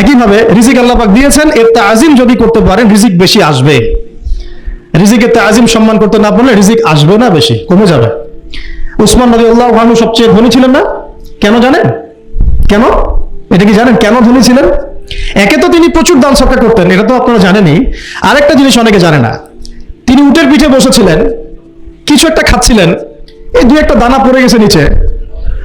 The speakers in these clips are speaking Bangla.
একইভাবে রিজিক আল্লাহ পাক দিয়েছেন, এর তাজিম যদি করতে পারেন, রিজিক বেশি আসবে। রিজিকের তাজিম সম্মান করতে না পারলে রিজিক আসবে না বেশি, কমে যাবে। উসমান নদী আল্লাহ ভানু সবচেয়ে ধনী ছিলেন না? কেন জানেন? কেন? এটা কি জানেন? কেন ধনী ছিলেন? একে তো তিনি প্রচুর দান সৎকার করতেন, এটা তো আপনারা জানেনই। আরেকটা জিনিস অনেকে জানে না, তিনি উটের পিঠে বসেছিলেন, কিছু একটা খাচ্ছিলেন, এই দু একটা দানা পড়ে গেছে নিচে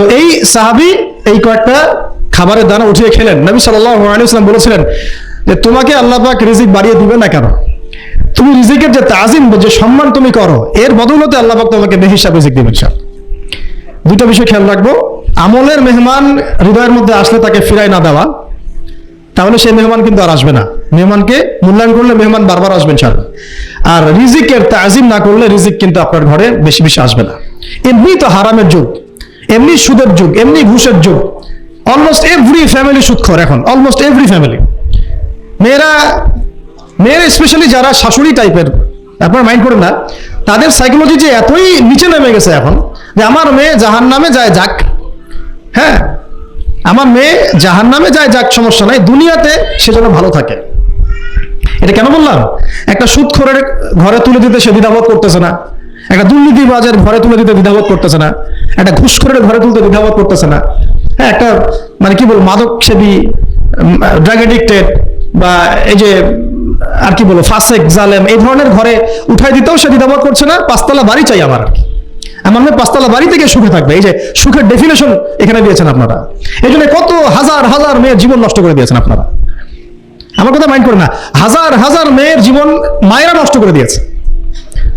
তো এই সাহাবি এই কয়েকটা খাবারের দানা উঠিয়ে খেলেন। নবী সাল্লাম বলেছিলেন যে, তোমাকে আল্লাহ পাক রিজিক বাড়িয়ে দিবে না কেন? তুমি রিজিকের যে তাজিম, যে সম্মান তুমি করো, এর বদৌলতে আল্লাহ পাক তোমাকে বেহিসাব রিজিক দিবেন সব দুটো বিষয় খেয়াল রাখব। আমলের মেহমান হৃদয়ের মধ্যে আসলে তাকে ফিরাই না দেওয়া, তাহলে সেই মেহমান কিন্তু আর আসবে না। মেহমানকে মূল্যায়ন করলে মেহমান বারবার আসবেন স্যার আর রিজিকের তাজিম না করলে রিজিক কিন্তু আপনার ঘরে বেশি বেশি আসবে না। এমনি তো হারামের যুগ। এমনি সুদের যুগ, এমনি ঘুষের যুগ। অলমোস্ট এভরি ফ্যামিলি সুদখর এখন অলমোস্ট এভরি ফ্যামিলি মেয়েরা মেয়েরা স্পেশালি যারা শাশুড়ি টাইপের আপনার মাইন্ড করেন না, তাদের সাইকোলজি যে এতই নিচে নেমে গেছে এখন, যে আমার মেয়ে জাহান নামে যায় যাক। হ্যাঁ আমার মেয়ে জাহান নামে যায় যাক, সমস্যা নাই, দুনিয়াতে সে যেন ভালো থাকে। এটা কেন বললাম? একটা সুদখোরের ঘরে তুলে দিতে সে দ্বিধাবোধ করতেছে না। একটা দুর্নীতিবাজের ঘরে তুলে দিতে দ্বিধাবোধ করতেছে না। একটা ঘুষখোরের ঘরে তুলতে দ্বিধাবোধ করতেছে না। হ্যাঁ একটা মানে কি বলব মাদক সেবী ড্রাগ এডিক্টেড বা এই যে, আর কি বলব, ফাসেক, জালেম, এই ধরনের ঘরে উঠাই দিতেও সে দ্বিধাবোধ করছে না। পাঁচতলা বাড়ি চাই আমার। আর কি আমার মেয়ে পাঁচতলা বাড়ি থেকে সুখে থাকবে। এই যে সুখের ডেফিনেশন এখানে দিয়েছেন আপনারা। এই জন্য কত হাজার হাজার মেয়ের জীবন নষ্ট করে দিয়েছেন আপনারা। আমার কথা মাইন্ড করে না। হাজার হাজার মেয়ের জীবন মায়েরা নষ্ট করে দিয়েছে।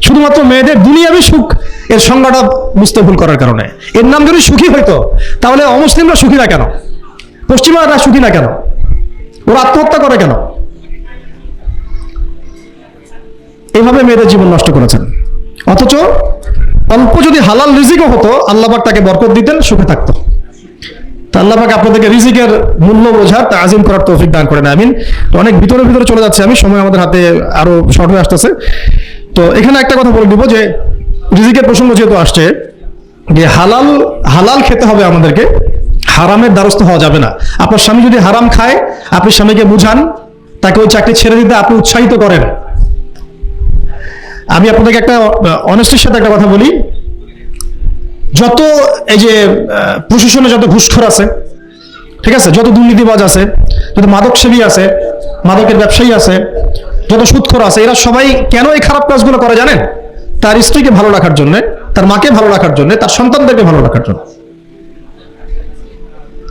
শুধুমাত্র মেয়েদের দুনিয়াবি সুখ, এর সংজ্ঞাটা বুঝতে ভুল করার কারণে। এর নাম যদি সুখী হইতো, তাহলে অমুসলিমরা সুখী না কেন? পশ্চিমারা সুখী না কেন? ওরা আত্মহত্যা করে কেন? এভাবে মেয়েদের জীবন নষ্ট করেছেন। অথচ অল্প যদি হালাল রিজিকও হতো আল্লাহবাক তাকে বরকত দিতেন, সুখে থাকতো। তা আল্লাহবাক আপনাদেরকে রিজিকের মূল্য বোঝার, তাজিম করার তৌফিক দান করেন, আমিন। তো অনেক ভিতরে ভিতরে চলে যাচ্ছে আমি, সময় আমাদের হাতে আরও শর্ট হয়ে আসতেছে। তো এখানে একটা কথা বলে দিব যে রিজিকের প্রসঙ্গ যেহেতু আসছে, যে হালাল হালাল খেতে হবে আমাদেরকে, হারামের দ্বারস্থ হওয়া যাবে না। আপনার স্বামী যদি হারাম খায়, আপনি স্বামীকে বুঝান, তাকে ওই চাকরি ছেড়ে দিতে আপনি উৎসাহিত করেন। আমি আপনাদেরকে একটা অনেস্টির সাথে একটা কথা বলি। যত এই যে প্রশাসনে যত ঘুষখোর আছে, ঠিক আছে, যত দুর্নীতিবাজ আছে, যত মাদক সেবী আছে, মাদকের ব্যবসায়ী আছে যত সুদখোর আছে। এরা সবাই কেন এই খারাপ কাজগুলো করে জানেন? তার স্ত্রীকে ভালো রাখার জন্য, তার মাকে ভালো রাখার জন্য, তার সন্তানদেরকে ভালো রাখার জন্য।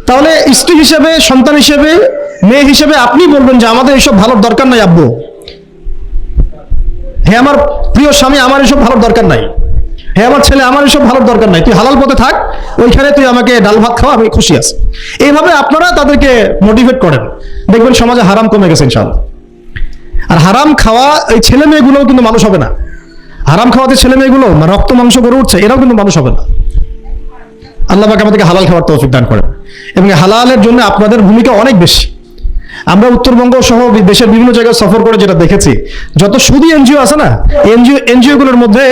তাহলে স্ত্রী হিসেবে, সন্তান হিসেবে, মেয়ে হিসেবে আপনি বলবেন যে আমাদের এইসব ভালোর দরকার নাই আব্বু। হে আমার প্রিয় স্বামী, আমার এসব ভালোর দরকার নাই। হে আমার ছেলে, আমার এসব ভালোর দরকার নাই। তুই হালাল পথে থাক, ওইখানে তুই আমাকে ডাল ভাত খাওয়া, আমি খুশি আছি। এইভাবে আপনারা তাদেরকে মোটিভেট করেন। দেখবেন সমাজে হারাম কমে গেছে ইনশাল্লাহ আর হারাম খাওয়া এই ছেলে মেয়েগুলোও কিন্তু মানুষ হবে না। হারাম খাওয়াতে ছেলে মেয়েগুলো রক্ত, মাংস করে উঠছে, এরাও কিন্তু মানুষ হবে না। আল্লাহ পাক আমাদেরকে হালাল খাওয়ার তৌফিক দান করেন। এবং হালালের জন্য আপনাদের ভূমিকা অনেক বেশি। আমরা উত্তরবঙ্গ সহ দেশের বিভিন্ন জায়গায় সফর করে যেটা দেখেছি, যত সুদী এনজিও আছে না, এনজিও এনজিও গুলোর মধ্যে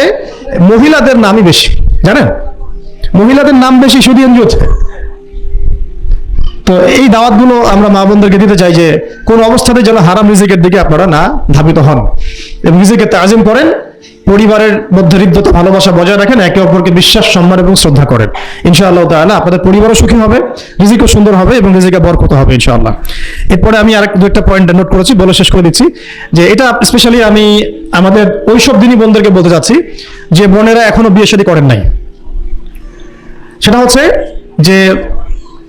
মহিলাদের নামই বেশি, জানেন? মহিলাদের নাম বেশি সুদী এনজিওতে। তো এই দাওয়াতগুলো আমরা মা বোনদেরকে দিতে চাই যে কোন অবস্থাতে যেন হারাম রিজিকের দিকে আপনারা না ধাবিত হন। এবং রিজিকে তাজিম করেন, পরিবারের মধ্যে হৃদ্যতা, ভালোবাসা বজায় রাখেন, একে অপরকে বিশ্বাস, সম্মান এবং শ্রদ্ধা করেন। ইনশাআল্লাহ তাআলা আপনাদের পরিবারও সুখী হবে, রিজিকও সুন্দর হবে এবং রিজিকে বরকত হবে ইনশাআল্লাহ। এরপরে আমি আরেক দু একটা পয়েন্ট নোট করেছি, বলে শেষ করে দিচ্ছি যে এটা স্পেশালি আমি আমাদের ওইসব দিনই বোনদেরকে বলতে চাচ্ছি যে বোনেরা এখনও বিয়ে শাদী করেন নাই। সেটা হচ্ছে যে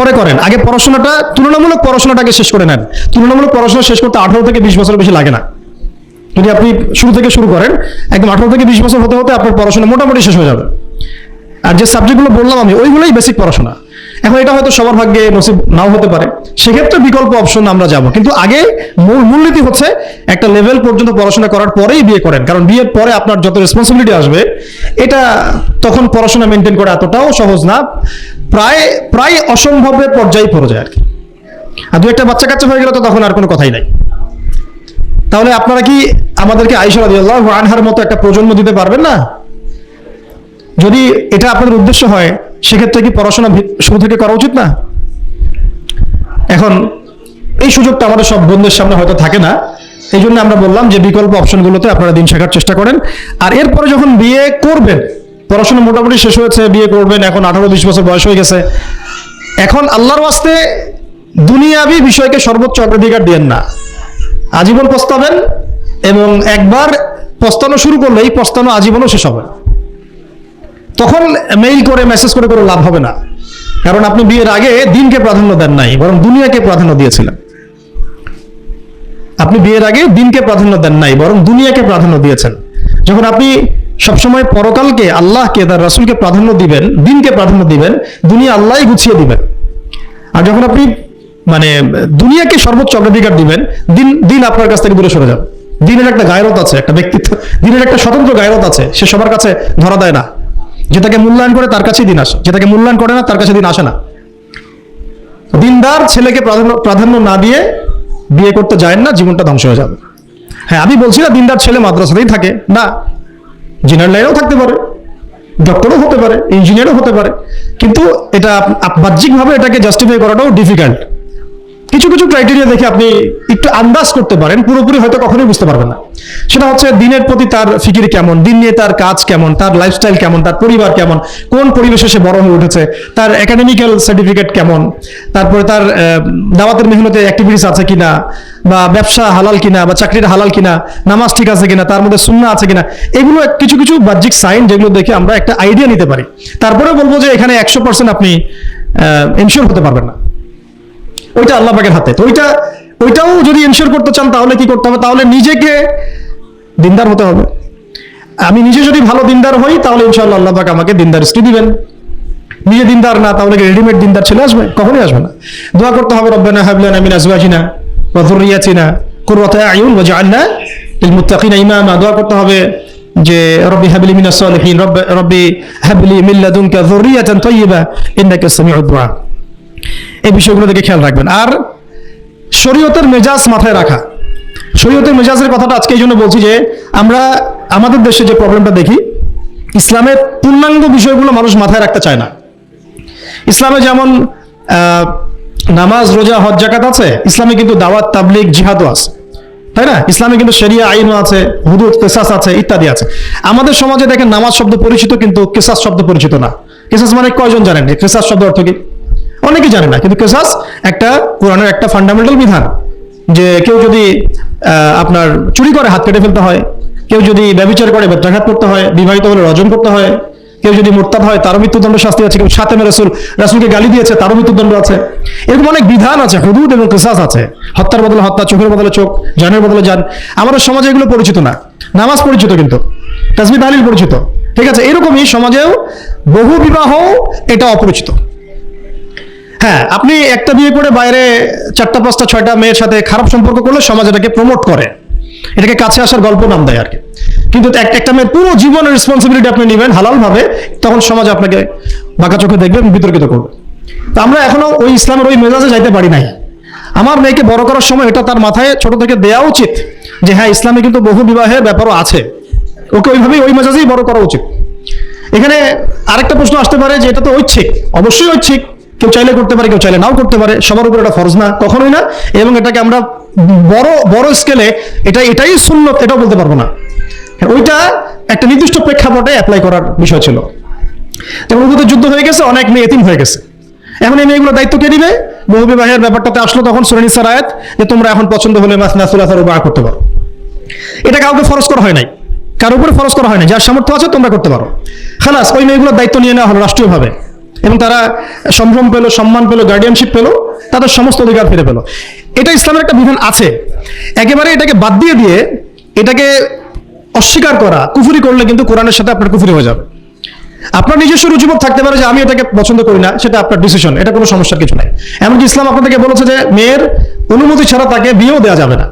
পরে করেন। আগে পড়াশোনাটা, তুলনামূলক পড়াশোনাটাকে শেষ করে নেন। তুলনামূলক পড়াশোনা শেষ করতে আঠারো থেকে বিশ বছর বেশি লাগে না। যদি আপনি শুরু থেকে শুরু করেন, একদম আঠারো থেকে বিশ বছর হতে হতে আপনার পড়াশোনা মোটামুটি শেষ হয়ে যাবে। আর যে সাবজেক্টগুলো বললাম আমি, ওইগুলোই বেসিক পড়াশোনা। এখন এটা হয়তো সবার ভাগ্যে নসিব নাও হতে পারে। সেক্ষেত্রে বিকল্প অপশন আমরা যাব। কিন্তু আগে মূল মূলনীতি হচ্ছে একটা লেভেল পর্যন্ত পড়াশোনা করার পরেই বিয়ে করেন। কারণ বিয়ের পরে আপনার যত রেসপন্সিবিলিটি আসবে, এটা তখন পড়াশোনা মেনটেন করা এতটাও সহজ না। প্রায় প্রায় অসম্ভবের পর্যায়ে পড়ে যায় আর কি। আর দু একটা বাচ্চা কাচ্চা হয়ে গেলে তো তখন আর কোনো কথাই নাই। তাহলে আপনারা কি আমাদেরকে আইসা রাদিয়াল্লাহু আনহার মতো একটা প্রজন্ম দিতে পারবেন না? যদি এটা আপনাদের উদ্দেশ্য হয়, সেক্ষেত্রে কি পড়াশোনা শুরু থেকে করা উচিত না? এখন, এই সুযোগটা আমাদের সব বন্ধুদের সামনে হয়তো থাকে না। এই জন্য আমরা বললাম যে বিকল্প অপশনগুলোতে আপনারা দিন শেখার চেষ্টা করেন। আর এরপরে যখন বিয়ে করবেন পড়াশোনা মোটামুটি শেষ হয়েছে, বিয়ে করবেন, এখন আঠারো বিশ বছর বয়স হয়ে গেছে। এখন আল্লাহর ওয়াস্তে দুনিয়াবি বিষয়কে সর্বোচ্চ অগ্রাধিকার দিয়েন না। আজীবন পস্তাবেন এবং একবার পস্তানো শুরু করলে এই পস্তানো আজীবনও শেষ হবে। তখন মেইল করে মেসেজ করে করে লাভ হবে না। কারণ আপনি বিয়ের আগে দিনকে প্রাধান্য দেন নাই, বরং দুনিয়াকে প্রাধান্য দিয়েছিলেন। আপনি বিয়ের আগে দিনকে প্রাধান্য দেন নাই, বরং দুনিয়াকে প্রাধান্য দিয়েছেন। যখন আপনি সবসময় পরকালকে আল্লাহকে তার রাসূলকে প্রাধান্য দিবেন, দিনকে প্রাধান্য দিবেন, দুনিয়া আল্লাহই গুছিয়ে দিবেন। আর যখন আপনি মানে দুনিয়াকে সর্বোচ্চ অগ্রাধিকার দিবেন, দিন দিন আপনার কাছ থেকে দূরে সরে যাবে। দিনের একটা গায়রত আছে, একটা ব্যক্তিত্ব, দিনের একটা স্বতন্ত্র গায়রত আছে, সে সবার কাছে ধরা দেয় না। যেটাকে মূল্যায়ন করে তার কাছেই দিন আসে যেটাকে মূল্যায়ন করে না, তার কাছে দিন আসে না। দিনদার ছেলেকে প্রাধান্য প্রাধান্য না দিয়ে বিয়ে করতে যায় না, জীবনটা ধ্বংস হয়ে যাবে। হ্যাঁ আমি বলছি না দিনদার ছেলে মাদ্রাসাতেই থাকে। না জেনারেল লাইনেও থাকতে পারে ডক্টরও হতে পারে ইঞ্জিনিয়ারও হতে পারে, কিন্তু এটা বাহ্যিকভাবে এটাকে জাস্টিফাই করাটাও ডিফিকাল্ট কিছু কিছু ক্রাইটেরিয়া দেখে আপনি একটু আন্দাজ করতে পারেন, পুরোপুরি হয়তো কখনোই বুঝতে পারবেন না। সেটা হচ্ছে দিনের প্রতি তার ফিকির কেমন, দিন নিয়ে তার কাজ কেমন, তার লাইফস্টাইল কেমন, তার পরিবার কেমন, কোন পরিবেশে সে বড় হয়ে উঠেছে, তার একাডেমিক্যাল সার্টিফিকেট কেমন, তারপরে তার দাওয়াতের মেহনতে অ্যাক্টিভিটিস আছে কিনা, বা ব্যবসা হালাল কিনা, বা চাকরির হালাল কিনা, নামাজ ঠিক আছে কিনা, তার মধ্যে সুন্না আছে কিনা, এগুলো কিছু কিছু বাহ্যিক সাইন যেগুলো দেখে আমরা একটা আইডিয়া নিতে পারি। তারপরে বলব যে এখানে একশো পার্সেন্ট আপনি এনশিওর হতে পারবেন না। ওইটা আল্লাহ পাকের হাতে। তো ওইটা ওইটাও যদি এনশিওর করতে চান, তাহলে কি করতে হবে? তাহলে নিজেকে দিনদার হতে হবে। আমি নিজে যদি ভালো দিনদার হই, তাহলে ইনশাআল্লাহ আল্লাহ পাক আমাকে দিনদার স্ত্রী দিবেন। নিজে দিনদার না, তাহলে রেডিমেড দিনদার ছেলে আসবে? কখনোই আসবে না। দোয়া করতে হবে, রব্বানা হাবলানা মিন আজওয়াজিনা ওয়া যুররিয়াতিনা আয়ুন ওয়াজআলনা লিল মুত্তাকিনা ইমামা। দোয়া করতে হবে যে, রব্বি হাবলি মিনাস সালিহিন রব্ব হাবলি মিন লাদুনকা যুররিয়াতান তাইয়্যিবা ইন্নাকা সামিউদ এই বিষয়গুলো দিকে খেয়াল রাখবেন। আর শরীয়তের মেজাজ মাথায় রাখা। শরীয়তের মেজাজের কথাটা আজকে এই জন্য বলছি যে, আমরা আমাদের দেশে যে প্রবলেমটা দেখি, ইসলামের পূর্ণাঙ্গ বিষয়গুলো মানুষ মাথায় রাখতে চায় না। ইসলামে যেমন নামাজ, রোজা, হজ জাকাত আছে, ইসলামে কিন্তু দাওয়াত, তাবলিগ, জিহাদও আছে। তাই না? ইসলামে কিন্তু শরিয়া আইনও আছে, হুদুদ, কেসাস আছে, ইত্যাদি আছে। আমাদের সমাজে দেখেন নামাজ শব্দ পরিচিত কিন্তু কেসাস শব্দ পরিচিত না। কেসাস মানে কয়জন জানেন? কেসাস শব্দ অর্থ কি? অনেকেই জানে না, কিন্তু কেসাস একটা কোরআনের একটা ফান্ডামেন্টাল বিধান যে কেউ যদি আপনার চুরি করে হাত কেটে ফেলতে হয়, কেউ যদি ব্যবচার করে বেত্রাঘাত করতে হয়, বিবাহিত হলে রজন করতে হয়, কেউ যদি মোরতাদ হয়, তারও মৃত্যুদণ্ড শাস্তি আছে, কেউ সাথে রাসুল, রাসুলকে গালি দিয়েছে, তারও মৃত্যুদণ্ড আছে। এরকম অনেক বিধান আছে, হুদুদ এবং কিসাস আছে। হত্যার বদলে হত্যা, চোখের বদলে চোখ, জানের বদলে জান। আমাদের সমাজে এগুলো পরিচিত না। নামাজ পরিচিত কিন্তু তাসবি তাহলিল পরিচিত। ঠিক আছে, এরকমই সমাজেও বহু বিবাহ, এটা অপরিচিত। হ্যাঁ আপনি একটা বিয়ে করে বাইরে চারটা, পাঁচটা, ছয়টা মেয়ের সাথে খারাপ সম্পর্ক করলে সমাজ এটাকে প্রমোট করে। এটাকে কাছে আসার গল্প নাম দেয় আর কি কিন্তু এক- একটা মেয়ের পুরো জীবনের রেসপন্সিবিলিটি আপনি নেবেন হালাল ভাবে তখন সমাজ আপনাকে বাঁকা চোখে দেখবে, বিতর্কিত করবে। তো আমরা এখনও ওই ইসলামের ওই মেজাজে যাইতে পারি নাই। আমার মেয়েকে বড় করার সময় এটা তার মাথায় ছোট থেকে দেওয়া উচিত যে হ্যাঁ ইসলামে কিন্তু বহু বিবাহের ব্যাপারও আছে। ওকে ওইভাবেই ওই মেজাজেই বড় করা উচিত। এখানে আরেকটা প্রশ্ন আসতে পারে যে এটা তো ঐচ্ছিক। অবশ্যই ঐচ্ছিক। কেউ চাইলে করতে পারে, কেউ চাইলে নাও করতে পারে, সবার উপর এটা ফরজ না, কখনোই না। এবং এটাকে আমরা বড় বড় স্কেলে এটা, এটাই শূন্য এটাও বলতে পারব না। ওইটা একটা নির্দিষ্ট প্রেক্ষাপটে অ্যাপ্লাই করার বিষয় ছিল। যেমন উহুদের যুদ্ধ হয়ে গেছে, অনেক মেয়ে এতিম হয়ে গেছে। এখন এই মেয়েগুলো দায়িত্ব কে নিবে? বহু বিবাহের ব্যাপারটাতে আসলো তখন সুরানিসার আয়াত যে তোমরা এখন পছন্দ হলে মাস মাসনাসুলাসার উপর করতে পারো। এটা কাউকে ফরজ করা হয় নাই। কার উপরে ফরজ করা হয় না যার সামর্থ্য আছে তোমরা করতে পারো। খালাস, ওই মেয়েগুলোর দায়িত্ব নিয়ে নেওয়া হলো রাষ্ট্রীয়ভাবে। এবং তারা সম্ভ্রম পেল, সম্মান পেল গার্ডিয়ানশিপ পেল, তাদের সমস্ত অধিকার ফিরে পেল। এটা ইসলামের একটা বিধান আছে। একেবারে এটাকে বাদ দিয়ে দিয়ে এটাকে অস্বীকার করা, কুফুরি করলে কিন্তু কোরআনের সাথে আপনার কুফুরি হয়ে যাবে। আপনার নিজস্ব রুচিবোধ থাকতে পারে যে আমি এটাকে পছন্দ করি না, সেটা আপনার ডিসিশন এটা কোনো সমস্যার কিছু নাই। এমনকি ইসলাম আপনাদেরকে বলেছে যে মেয়ের অনুমতি ছাড়া তাকে বিয়েও দেওয়া যাবে না।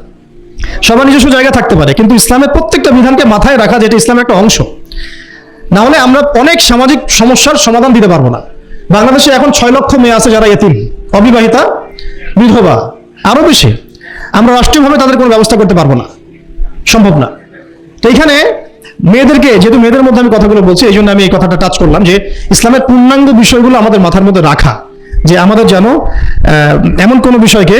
সবার নিজস্ব জায়গা থাকতে পারে, কিন্তু ইসলামের প্রত্যেকটা বিধানকে মাথায় রাখা যেটা ইসলামের একটা অংশ। না হলে আমরা অনেক সামাজিক সমস্যার সমাধান দিতে পারব না। বাংলাদেশে এখন ছয় লক্ষ মেয়ে আছে যারা এতিম, অবিবাহিতা, বিধবা, আরও বেশি। আমরা রাষ্ট্রীয়ভাবে তাদের কোনো ব্যবস্থা করতে পারব না। সম্ভব না। তো এখানে মেয়েদেরকে, যেহেতু মেয়েদের মধ্যে আমি কথাগুলো বলছি, এই জন্য আমি এই কথাটা টাচ করলাম যে ইসলামের পূর্ণাঙ্গ বিষয়গুলো আমাদের মাথার মধ্যে রাখা, যে আমাদের যেন এমন কোনো বিষয়কে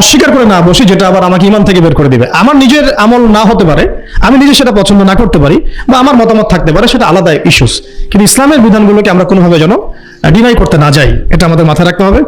অস্বীকার করে না বসি যেটা আবার আমাকে ইমান থেকে বের করে দিবে। আমার নিজের আমল না হতে পারে, আমি নিজে সেটা পছন্দ না করতে পারি বা আমার মতামত থাকতে পারে, সেটা আলাদা ইস্যুস কিন্তু ইসলামের বিধানগুলোকে আমরা কোনোভাবে যেন ডিনাই করতে না যাই, এটা আমাদের মাথায় রাখতে হবে।